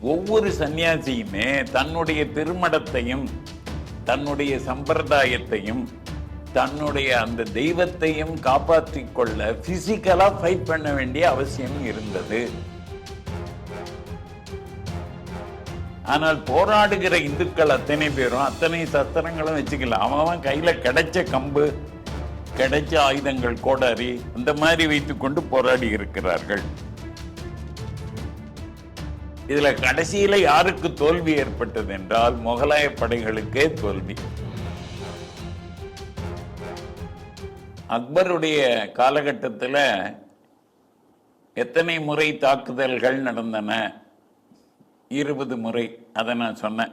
ஒவ்வொரு சன்னியாசியுமே தன்னுடைய திருமடத்தையும் தன்னுடைய சம்பிரதாயத்தையும் தன்னுடைய அந்த தெய்வத்தையும் காப்பாற்றி கொள்ள பிசிக்கலா ஃபைட் பண்ண வேண்டிய அவசியம் இருந்தது. ஆனால் போராடுகிற இந்துக்கள் அத்தனை பேரும் அத்தனை சஸ்திரங்களும் வச்சுக்கல. அவன் அவன் கையில கிடைச்ச கம்பு கிடைச்ச ஆயுதங்கள் கோடாரி அந்த மாதிரி வைத்துக்கொண்டு போராடி இருக்கிறார்கள். இதுல கடைசியில யாருக்கு தோல்வி ஏற்பட்டது என்றால் முகலாய படைகளுக்கே தோல்வி. அக்பருடைய காலகட்டத்தில் எத்தனை முறை தாக்குதல்கள் நடந்தன? இருபது முறை அதை நான் சொன்னேன்.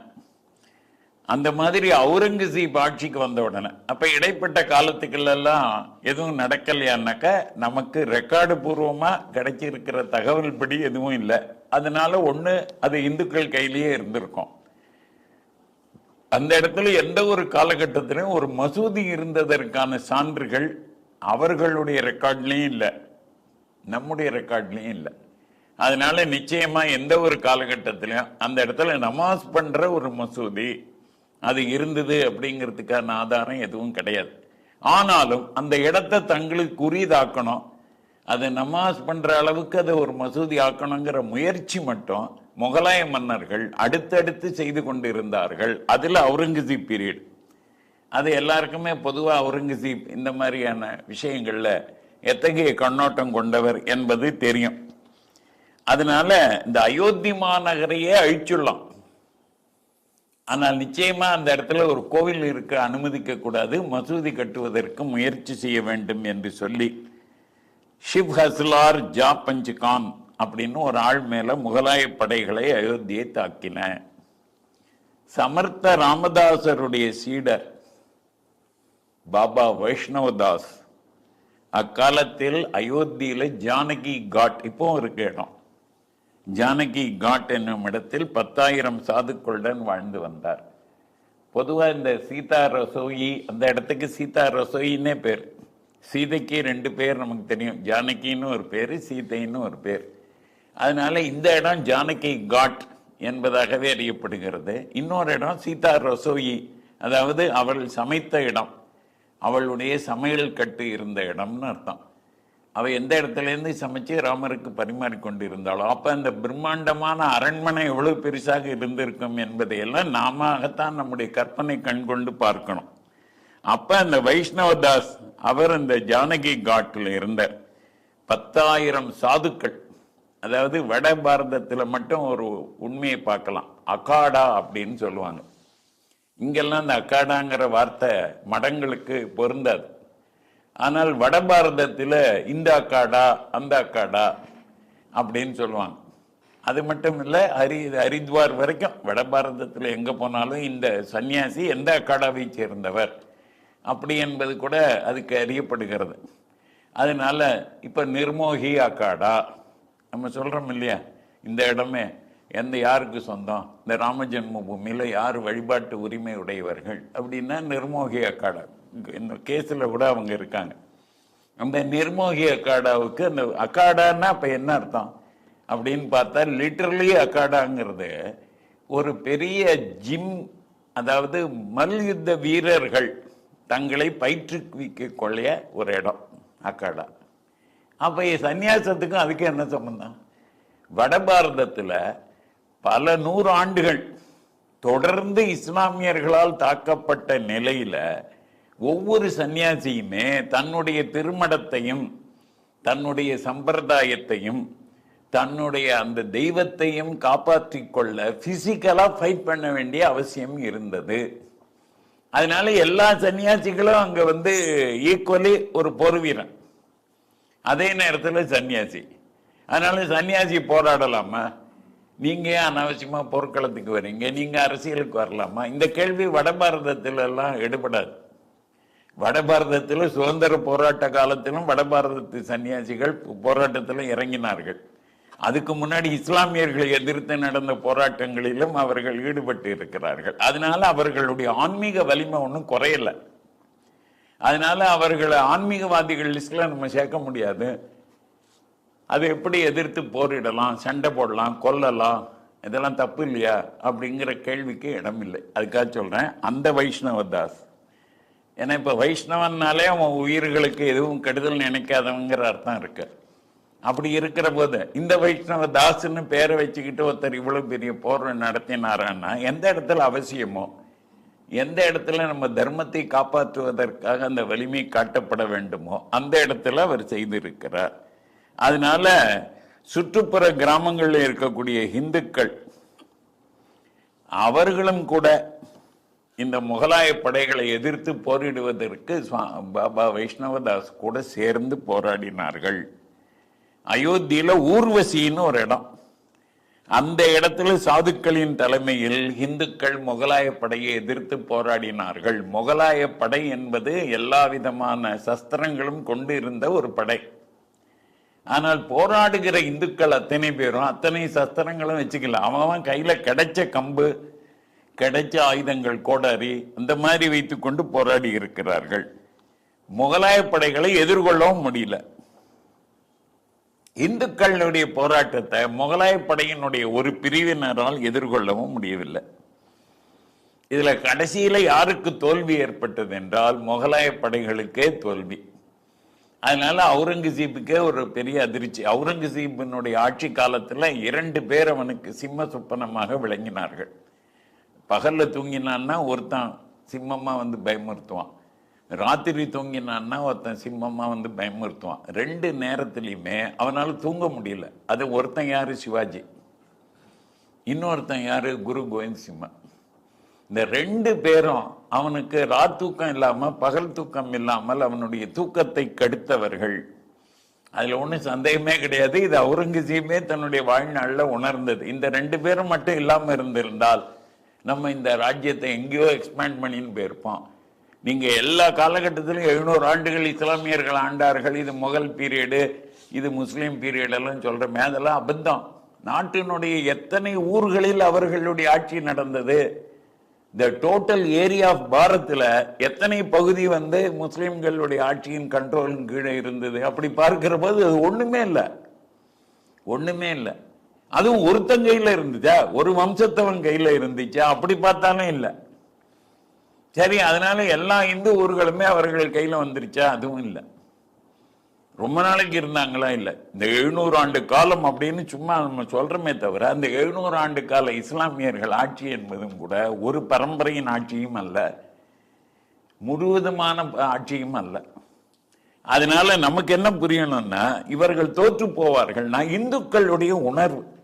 அந்த மாதிரி அவுரங்கசீப் ஆட்சிக்கு வந்த உடனே அப்போ இடைப்பட்ட காலத்துக்குள்ளெல்லாம் எதுவும் நடக்கலையான்னாக்க நமக்கு ரெக்கார்டு பூர்வமாக கிடைச்சிருக்கிற தகவல் படி எதுவும் இல்லை. அதனால ஒன்று அது இந்துக்கள் கையிலேயே இருந்திருக்கும். அந்த இடத்துல எந்த ஒரு காலகட்டத்திலும் ஒரு மசூதி இருந்ததற்கான சான்றுகள் அவர்களுடைய ரெக்கார்ட்லேயும் இல்லை. நம்முடைய ரெக்கார்ட்லேயும் இல்லை. அதனால நிச்சயமா எந்த ஒரு காலகட்டத்திலையும் அந்த இடத்துல நமாஸ் பண்ற ஒரு மசூதி அது இருந்தது அப்படிங்கிறதுக்கான ஆதாரம் எதுவும் கிடையாது. ஆனாலும் அந்த இடத்தை தங்களுக்கு உரியதாக்கணும் அதை நமாஸ் பண்ற அளவுக்கு அதை ஒரு மசூதி ஆக்கணுங்கிற முயற்சி மட்டும் முகலாய மன்னர்கள் அடுத்தடுத்து செய்து கொண்டிருந்தார்கள். அதில் அவுரங்கசீப் பீரியட். அது எல்லாருக்குமே பொதுவாக அவுரங்கசீப் இந்த மாதிரியான விஷயங்களில் எத்தகைய கண்ணோட்டம் கொண்டவர் என்பது தெரியும். அதனால இந்த அயோத்தி மாநகரையே அழிச்சுடலாம். ஆனால் நிச்சயமா அந்த இடத்துல ஒரு கோவில் இருக்க அனுமதிக்க கூடாது மசூதி கட்டுவதற்கு முயற்சி செய்ய வேண்டும் என்று சொல்லி ஷிவ் ஹஸ்லார் ஜா பஞ்சுகான் அப்படின்னு ஒரு ஆள் மேல முகலாய படைகளை அயோத்தியை தாக்கின. சமர்த்த ராமதாசருடைய சீடர் பாபா வைஷ்ணவதாஸ் அக்காலத்தில் அயோத்தியில ஜானகி காட் இப்போ இருக்கு இடம். ஜானகி காட் என்னும் இடத்தில் பத்தாயிரம் சாதுக்களுடன் வாழ்ந்து வந்தார். பொதுவாக இந்த சீதா ரசோயி அந்த இடத்துக்கு சீதா ரசோயின்னே பேர். சீதைக்கு ரெண்டு பேர் நமக்கு தெரியும். ஜானகின்னு ஒரு பேர் சீதைன்னு ஒரு பேர். அதனால இந்த இடம் ஜானகி காட் என்பதாகவே அறியப்படுகிறது. இன்னொரு இடம் சீதா ரசோயி அதாவது அவள் சமைத்த இடம். அவளுடைய சமையல் கட்டு இருந்த இடம்னு அர்த்தம். அவள் எந்த இடத்துலேருந்து சமைச்சு ராமருக்கு பரிமாறிக்கொண்டு இருந்தாளோ அப்போ அந்த பிரம்மாண்டமான அரண்மனை எவ்வளவு பெருசாக இருந்திருக்கும் என்பதையெல்லாம் நாமத்தான் நம்முடைய கற்பனை கண் கொண்டு பார்க்கணும். அப்ப அந்த வைஷ்ணவதாஸ் அவர் அந்த ஜானகி காட்டில் இருந்த பத்தாயிரம் சாதுக்கள். அதாவது வட பாரதத்தில் மட்டும் ஒரு உண்மையை பார்க்கலாம். அகாடா அப்படின்னு சொல்லுவாங்க. இங்கெல்லாம் அந்த அக்காடாங்கிற வார்த்தை மடங்களுக்கு பொருந்தாது. ஆனால் வட பாரதத்தில் இந்த அக்காடா அந்த அக்காடா அப்படின்னு சொல்லுவாங்க. அது மட்டும் இல்லை ஹரி ஹரித்வார் வரைக்கும் வட பாரதத்தில் எங்கே போனாலும் இந்த சன்னியாசி எந்த அக்காடாவை சேர்ந்தவர்? அப்படி என்பது கூட அதுக்கு அறியப்படுகிறது. அதனால இப்போ நிர்மோகி அக்காடா நம்ம சொல்கிறோம் இல்லையா? இந்த இடமே எந்த யாருக்கு சொந்தம்? இந்த ராமஜென்ம பூமியில் யார் வழிபாட்டு உரிமை உடையவர்கள்? அப்படின்னா நிர்மோகி அக்காடா இந்த கேஸில் கூட அவங்க இருக்காங்க. அந்த நிர்மோகி அக்காடாவுக்கு அந்த அக்காடான்னா அப்போ என்ன அர்த்தம்? அப்படின்னு பார்த்தா லிட்டரலி அக்காடாங்கிறது ஒரு பெரிய ஜிம் அதாவது மல்யுத்த வீரர்கள் தங்களை பயிற்றுவிக்க கொள்ளைய ஒரு இடம் அக்காடா. அப்போ சந்நியாசத்துக்கும் அதுக்கு என்ன சம்பந்தம்? வட பாரதத்தில் பல நூறு ஆண்டுகள் தொடர்ந்து இஸ்லாமியர்களால் தாக்கப்பட்ட நிலையில் ஒவ்வொரு சன்னியாசியுமே தன்னுடைய திருமடத்தையும் தன்னுடைய சம்பிரதாயத்தையும் தன்னுடைய அந்த தெய்வத்தையும் காப்பாற்றிக்கொள்ள கொள்ள பிசிக்கலா ஃபைட் பண்ண வேண்டிய அவசியம் இருந்தது. அதனால எல்லா சன்னியாசிகளும் அங்க வந்து ஈக்குவலி ஒரு பொறுவீரன் அதே நேரத்தில் சன்னியாசி. அதனால சன்னியாசி போராடலாமா? நீங்க ஏன் அனாவசியமா போர்க்களத்துக்கு வரீங்க? நீங்க அரசியலுக்கு வரலாமா? இந்த கேள்வி வட பாரதத்துல எல்லாம் எடுபடாது. வட பாரதத்தில் சுதந்திர போராட்ட காலத்திலும் வட பாரதத்து சன்னியாசிகள் போராட்டத்தில் இறங்கினார்கள். அதுக்கு முன்னாடி இஸ்லாமியர்களை எதிர்த்து நடந்த போராட்டங்களிலும் அவர்கள் ஈடுபட்டு இருக்கிறார்கள். அதனால அவர்களுடைய ஆன்மீக வலிமை ஒன்றும் குறையல. அதனால அவர்களை ஆன்மீகவாதிகள் லிஸ்ட்ல நம்ம சேர்க்க முடியாது. அதை எப்படி எதிர்த்து போரிடலாம் சண்டை போடலாம் கொல்லலாம் இதெல்லாம் தப்பு இல்லையா அப்படிங்கிற கேள்விக்கு இடம் இல்லை அதுக்காக சொல்றேன் அந்த வைஷ்ணவ தாஸ். ஏன்னா இப்ப வைஷ்ணவன்னாலே அவன் உயிர்களுக்கு எதுவும் கெடுதல் நினைக்காதவங்கிற அர்த்தம் இருக்கு. அப்படி இருக்கிற போது இந்த வைஷ்ணவ தாசுன்னு பேரை வச்சுக்கிட்டு ஒருத்தர் இவ்வளவு பெரிய போர் நடத்தினாரான்னா எந்த இடத்துல அவசியமோ எந்த இடத்துல நம்ம தர்மத்தை காப்பாற்றுவதற்காக அந்த வலிமை காட்டப்பட வேண்டுமோ அந்த இடத்துல அவர் செய்திருக்கிறார். அதனால சுற்றுப்புற கிராமங்களில் இருக்கக்கூடிய இந்துக்கள் அவர்களும் கூட இந்த முகலாய படைகளை எதிர்த்து போரிடுவதற்கு பாபா வைஷ்ணவதாஸ் கூட சேர்ந்து போராடினார்கள். அயோத்தியில ஊர்வசின்னு ஒரு இடம். அந்த இடத்துல சாதுக்களின் தலைமையில் இந்துக்கள் முகலாய படையை எதிர்த்து போராடினார்கள். முகலாய படை என்பது எல்லா விதமான சஸ்திரங்களும் கொண்டு இருந்த ஒரு படை. ஆனால் போராடுகிற இந்துக்கள் அத்தனை பேரும் அத்தனை சஸ்திரங்களும் வச்சுக்கல. அவன் கையில் கையில கிடைச்ச கம்பு கிடைச்ச ஆயுதங்கள் கோடாரி அந்த மாதிரி வைத்துக்கொண்டு போராடி இருக்கிறார்கள். முகலாய படைகளை எதிர்கொள்ளவும் முடியல. இந்துக்களுடைய போராட்டத்தை முகலாய படையினுடைய ஒரு பிரிவினரால் எதிர்கொள்ளவும் முடியவில்லை. இதுல கடைசியில யாருக்கு தோல்வி ஏற்பட்டது என்றால் முகலாய படைகளுக்கே தோல்வி. அதனால அவுரங்கசீப்புக்கே ஒரு பெரிய அதிர்ச்சி. அவுரங்கசீப்பினுடைய ஆட்சி காலத்துல இரண்டு பேர் அவனுக்கு சிம்ம சொப்பனமாக விளங்கினார்கள். பகல்ல தூங்கினான்னா ஒருத்தன் சிம்மமா வந்து பயமுறுத்துவான். ராத்திரி தூங்கினான்னா ஒருத்தன் சிம்மமாக வந்து பயமுறுத்துவான். ரெண்டு நேரத்துலையுமே அவனால் தூங்க முடியல. அது ஒருத்தன் யாரு? சிவாஜி. இன்னொருத்தன் யாரு? குரு கோவிந்த் சிம்மா இந்த ரெண்டு பேரும் அவனுக்கு ராத் தூக்கம் இல்லாமல் பகல் தூக்கம் இல்லாமல் அவனுடைய தூக்கத்தை கடுத்தவர்கள். அதில் ஒன்றும் சந்தேகமே கிடையாது. இது அவுரங்கசீபே தன்னுடைய வாழ்நாளில் உணர்ந்தது. இந்த ரெண்டு பேரும் மட்டும் இல்லாமல் இருந்திருந்தால் நம்ம இந்த ராஜ்யத்தை எங்கேயோ எக்ஸ்பேண்ட் பண்ணின்னு போயிருப்போம். நீங்கள் எல்லா காலகட்டத்திலும் எழுநூறு ஆண்டுகள் இஸ்லாமியர்கள் ஆண்டார்கள். இது முகல் பீரியடு இது முஸ்லீம் பீரியட் எல்லாம் சொல்கிற அதெல்லாம் அபத்தம். நாட்டினுடைய எத்தனை ஊர்களில் அவர்களுடைய ஆட்சி நடந்தது? இந்த டோட்டல் ஏரியா ஆஃப் பாரத்தில் எத்தனை பகுதி வந்து முஸ்லீம்களுடைய ஆட்சியின் கண்ட்ரோலின் கீழே இருந்தது? அப்படி பார்க்கிற போது அது ஒன்றுமே இல்லை. ஒன்றுமே இல்லை. அதுவும் ஒருத்தன் கையில் இருந்துச்சா? ஒரு வம்சத்தவன் கையில் இருந்துச்சா? அப்படி பார்த்தாலும் இல்லை. சரி அதனால எல்லா இந்து ஊர்களுமே அவர்கள் கையில் வந்துருச்சா? அதுவும் இல்லை. ரொம்ப நாளைக்கு இருந்தாங்களா? இல்லை. இந்த எழுநூறு ஆண்டு காலம் அப்படின்னு சும்மா நம்ம சொல்கிறோமே தவிர அந்த எழுநூறு ஆண்டு கால இஸ்லாமியர்கள் ஆட்சி என்பதும் கூட ஒரு பரம்பரையின் ஆட்சியும் அல்ல. முழுவதுமான ஆட்சியும் அல்ல. அதனால நமக்கு என்ன புரியணும்னா இவர்கள் தோற்று போவார்கள்னா இந்துக்களுடைய உணர்வு.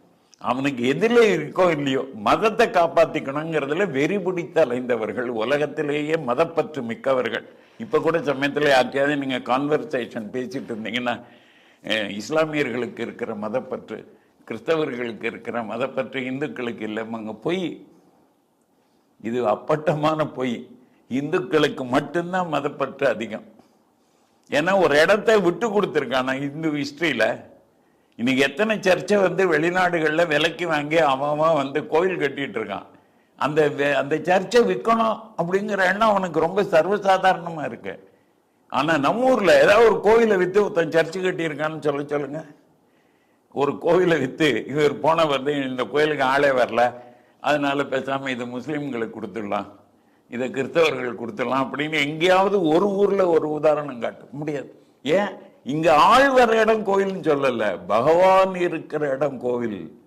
அவனுக்கு எதிரில இருக்கோ இல்லையோ மதத்தை காப்பாத்திக்கணுங்கிறதுல வெறி பிடித்து அலைந்தவர்கள் உலகத்திலேயே மதப்பற்று மிக்கவர்கள். இப்ப கூட சமயத்தில் யார்ட்டையாவது நீங்க கான்வர்சேஷன் பேசிட்டு இருந்தீங்கன்னா இஸ்லாமியர்களுக்கு இருக்கிற மதப்பற்று கிறிஸ்தவர்களுக்கு இருக்கிற மதப்பற்று இந்துக்களுக்கு இல்லைமாங்க பொய். இது அப்பட்டமான பொய். இந்துக்களுக்கு மட்டும்தான் மதப்பற்று அதிகம். ஏன்னா ஒரு இடத்த விட்டு கொடுத்துருக்கானா இந்து ஹிஸ்டரியில இன்னைக்கு எத்தனை சர்ச்சை வந்து வெளிநாடுகளில் விலைக்கு வாங்கி அவன் வந்து கோயில் கட்டிட்டு இருக்கான். அந்த அந்த சர்ச்சை விற்கணும் அப்படிங்கிற எண்ணம் அவனுக்கு ரொம்ப சர்வசாதாரணமா இருக்கு. ஆனா நம்ம ஊர்ல ஏதாவது ஒரு கோயிலை வித்து ஒருத்தன் சர்ச்சு கட்டியிருக்கான்னு சொல்ல சொல்லுங்க. ஒரு கோயிலை வித்து இவர் போன வந்து இந்த கோயிலுக்கு ஆளே வரல. அதனால பேசாம இது முஸ்லீம்களுக்கு கொடுத்துடலாம். இதை கிறிஸ்தவர்கள் கொடுத்துடலாம் அப்படின்னு எங்கேயாவது ஒரு ஊர்ல ஒரு உதாரணம் காட்ட முடியாது. ஏன்? இங்க ஆள் இடம் கோயில்னு சொல்லல பகவான் இருக்கிற இடம் கோவில்.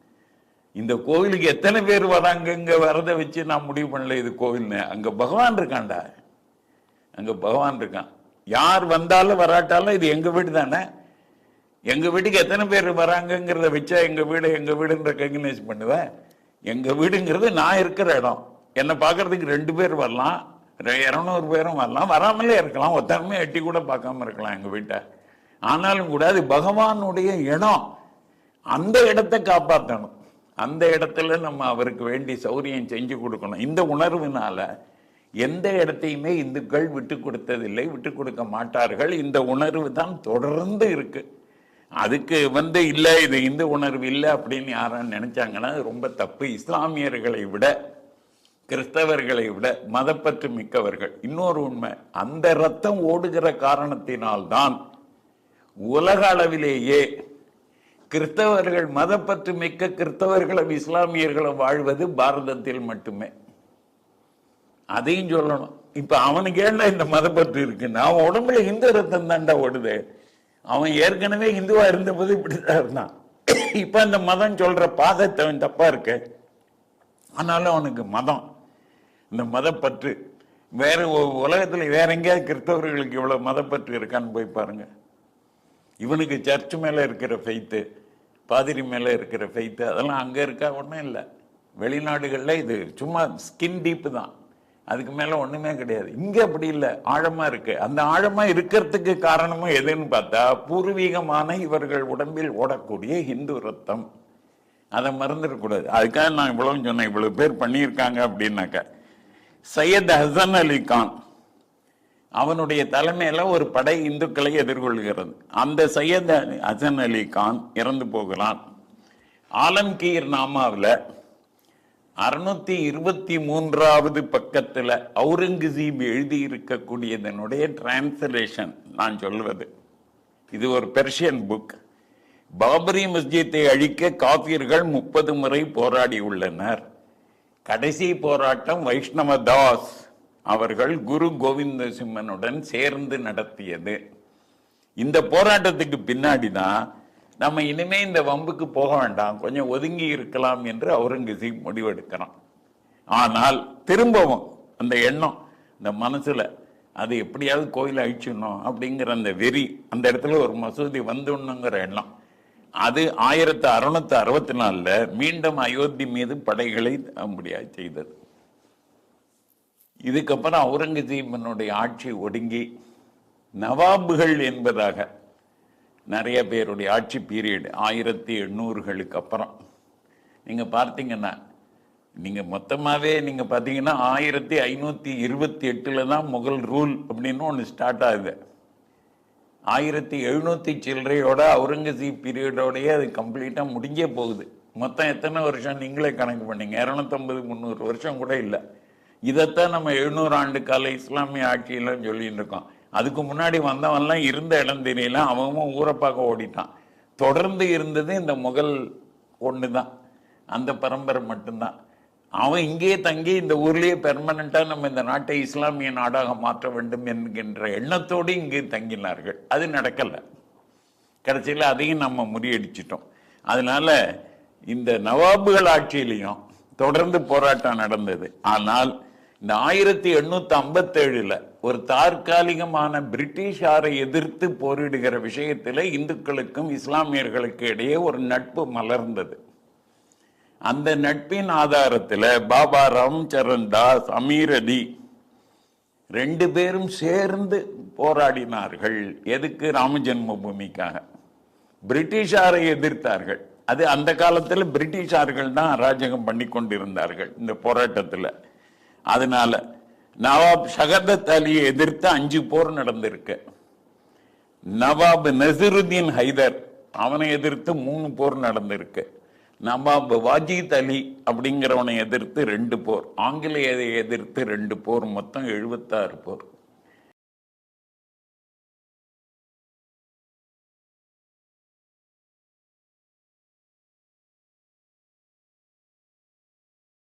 இந்த கோவிலுக்கு எத்தனை பேர் வராங்க? இங்க வரத வச்சு நான் முடிவு பண்ணல இது கோவில்னு. அங்க பகவான் இருக்கான்டா. அங்க பகவான் இருக்கான். யார் வந்தாலும் வராட்டாலும் இது எங்க வீடு தானே? எங்க வீட்டுக்கு எத்தனை பேர் வராங்கங்கிறத வச்சா எங்க வீடு எங்க வீடுன்ற ரெக்கக்னைஸ் பண்ணுவேன் எங்க வீடுங்கிறது நான் இருக்கிற இடம். என்னை பார்க்கறதுக்கு ரெண்டு பேர் வரலாம் ரெ- பேரும் வரலாம். வராமலே இருக்கலாம் ஒத்தனமே எட்டி கூட பார்க்காம இருக்கலாம் எங்க வீட்டை. ஆனாலும் கூட அது பகவானுடைய இடம். அந்த இடத்தை காப்பாற்றணும் அந்த இடத்துல நம்ம அவருக்கு வேண்டி சௌரியம் செஞ்சு கொடுக்கணும். இந்த உணர்வுனால எந்த இடத்தையுமே இந்துக்கள் விட்டு கொடுத்ததில்லை விட்டு கொடுக்க மாட்டார்கள். இந்த உணர்வு தான் தொடர்ந்து இருக்கு. அதுக்கு வந்து இல்லை இது இந்து உணர்வு இல்லை அப்படின்னு யாரும் நினைச்சாங்கன்னா ரொம்ப தப்பு. இஸ்லாமியர்களை விட கிறிஸ்தவர்களை விட மதப்பற்று மிக்கவர்கள். இன்னொரு உண்மை அந்த ரத்தம் ஓடுகிற காரணத்தினால்தான் உலக அளவிலேயே கிறிஸ்தவர்கள் மதப்பற்று மிக்க கிறிஸ்தவர்களும் இஸ்லாமியர்களும் வாழ்வது பாரதத்தில் மட்டுமே. அதையும் சொல்லணும். இப்ப அவனுக்கு ஏன்டா இந்த மதப்பற்று இருக்கு? அவன் உடம்புல இந்து ரத்தம் தாண்டா ஓடுது. அவன் ஏற்கனவே இந்துவா இருந்தபோது இப்படிதான் இருந்தான். இப்ப அந்த மதம் சொல்ற பாதத்தை அவன் தப்பா இருக்கு. ஆனாலும் அவனுக்கு மதம். இந்த மதப்பற்று. வேற ஒ- உலகத்துல வேற எங்கேயாவது கிறிஸ்தவர்களுக்கு இவ்வளவு மதப்பற்று இருக்கான்னு போய் பாருங்க. இவனுக்கு சர்ச் மேலே இருக்கிற ஃபெய்த்து பாதிரி மேலே இருக்கிற ஃபெய்த்து அதெல்லாம் அங்கே இருக்கா? ஒன்றும் இல்லை. வெளிநாடுகளில் இது சும்மா ஸ்கின் டீப்பு தான். அதுக்கு மேலே ஒன்றுமே கிடையாது. இங்கே அப்படி இல்லை. ஆழமாக இருக்குது அந்த ஆழமாக இருக்கிறதுக்கு காரணமும் எதுன்னு பார்த்தா பூர்வீகமான இவர்கள் உடம்பில் ஓடக்கூடிய ஹிந்து ரத்தம். அதை மறந்துடக்கூடாது அதுக்காக நான் இவ்வளவு சொன்னேன். இவ்வளவு பேர் பண்ணியிருக்காங்க அப்படின்னாக்க. சையத் ஹசன் அலி கான் அவனுடைய தலைமையில ஒரு படை இந்துக்களை எதிர்கொள்கிறது. அந்த சையத் அசன் அலி கான் இறந்து போகிறான். ஆலம்கீர் நாமாவில் அறுநூத்தி இருபத்தி மூன்றாவது பக்கத்தில் அவுரங்கசீப் எழுதி இருக்கக்கூடியதனுடைய டிரான்ஸ்லேஷன் நான் சொல்வது. இது ஒரு பெர்ஷியன் புக் பாபரி மஸ்ஜித்தை அழிக்க காபியர்கள் முப்பது முறை போராடி உள்ளனர். கடைசி போராட்டம் வைஷ்ணவ தாஸ். அவர்கள் குரு கோவிந்த சிம்மனுடன் சேர்ந்து நடத்தியது. இந்த போராட்டத்துக்கு பின்னாடி தான் நம்ம இனிமே இந்த வம்புக்கு போக வேண்டாம் கொஞ்சம் ஒதுங்கி இருக்கலாம் என்று அவுரங்கசீப் முடிவெடுக்கிறான். ஆனால் திரும்பவும் அந்த எண்ணம் இந்த மனசுல அது எப்படியாவது கோயில் அழிச்சிடணும் அப்படிங்கிற அந்த வெறி அந்த இடத்துல ஒரு மசூதி வந்துடணுங்கிற எண்ணம். அது ஆயிரத்தி அறுநூத்தி அறுபத்தி நாலுல மீண்டும் அயோத்தி மீது படைகளை முடியாது செய்தது. இதுக்கப்புறம் அவுரங்கசீபனுடைய ஆட்சி ஒடுங்கி நவாபுகள் என்பதாக நிறைய பேருடைய ஆட்சி பீரியடு ஆயிரத்தி எண்ணூறுகளுக்கு அப்புறம். நீங்கள் பார்த்தீங்கன்னா நீங்கள் மொத்தமாகவே நீங்கள் பார்த்தீங்கன்னா ஆயிரத்தி ஐநூற்றி இருபத்தி எட்டில் தான் முகல் ரூல் அப்படின்னு ஒன்று ஸ்டார்ட் ஆகுது. ஆயிரத்தி எழுநூற்றி சில்லறையோட அவுரங்கசீப் பீரியடோடயே அது கம்ப்ளீட்டாக முடிஞ்சே போகுது. மொத்தம் எத்தனை வருஷம் நீங்களே கணக்கு பண்ணீங்க? இரநூத்தம்பது முந்நூறு வருஷம் கூட இல்லை. இதைத்தான் நம்ம எழுநூறு ஆண்டு கால இஸ்லாமிய ஆட்சியெல்லாம் சொல்லிட்டு இருக்கோம். அதுக்கு முன்னாடி வந்தவன்லாம் இருந்த இடம் தெரியல அவன் ஊரை பார்க்க ஓடிட்டான். தொடர்ந்து இருந்தது இந்த முகல் ஒன்று தான் அந்த பரம்பரை மட்டும்தான். அவன் இங்கேயே தங்கி இந்த ஊர்லேயே பெர்மனண்ட்டாக நம்ம இந்த நாட்டை இஸ்லாமிய நாடாக மாற்ற வேண்டும் என்கின்ற எண்ணத்தோடு இங்கே தங்கினார்கள். அது நடக்கலை. கடைசியில் அதையும் நம்ம முறியடிச்சிட்டோம். அதனால இந்த நவாபுகள் ஆட்சியிலையும் தொடர்ந்து போராட்டம் நடந்தது. ஆனால் இந்த ஆயிரத்தி எண்ணூத்தி ஐம்பத்தேழுல ஒரு தற்காலிகமான பிரிட்டிஷாரை எதிர்த்து போரிடுகிற விஷயத்தில் இந்துக்களுக்கும் இஸ்லாமியர்களுக்கு இடையே ஒரு நட்பு மலர்ந்தது. அந்த நட்பின் ஆதாரத்தில் பாபா ராம்சரண் தாஸ் அமீர் அலி ரெண்டு பேரும் சேர்ந்து போராடினார்கள். எதுக்கு? ராமஜென்ம பூமிக்காக பிரிட்டிஷாரை எதிர்த்தார்கள். அது அந்த காலத்தில் பிரிட்டிஷார்கள் தான் அராஜகம் பண்ணி கொண்டிருந்தார்கள் இந்த போராட்டத்தில். அதனால நவாப் ஷகதத் அலியை எதிர்த்து அஞ்சு போர் நடந்திருக்கு. நவாப் நசிருதீன் ஹைதர் அவனை எதிர்த்து மூணு போர் நடந்திருக்கு. நவாப் வாஜித் அலி அப்படிங்கிறவனை எதிர்த்து ரெண்டு போர் ஆங்கிலேயரை எதிர்த்து ரெண்டு போர் மொத்தம் எழுபத்தாறு போர்.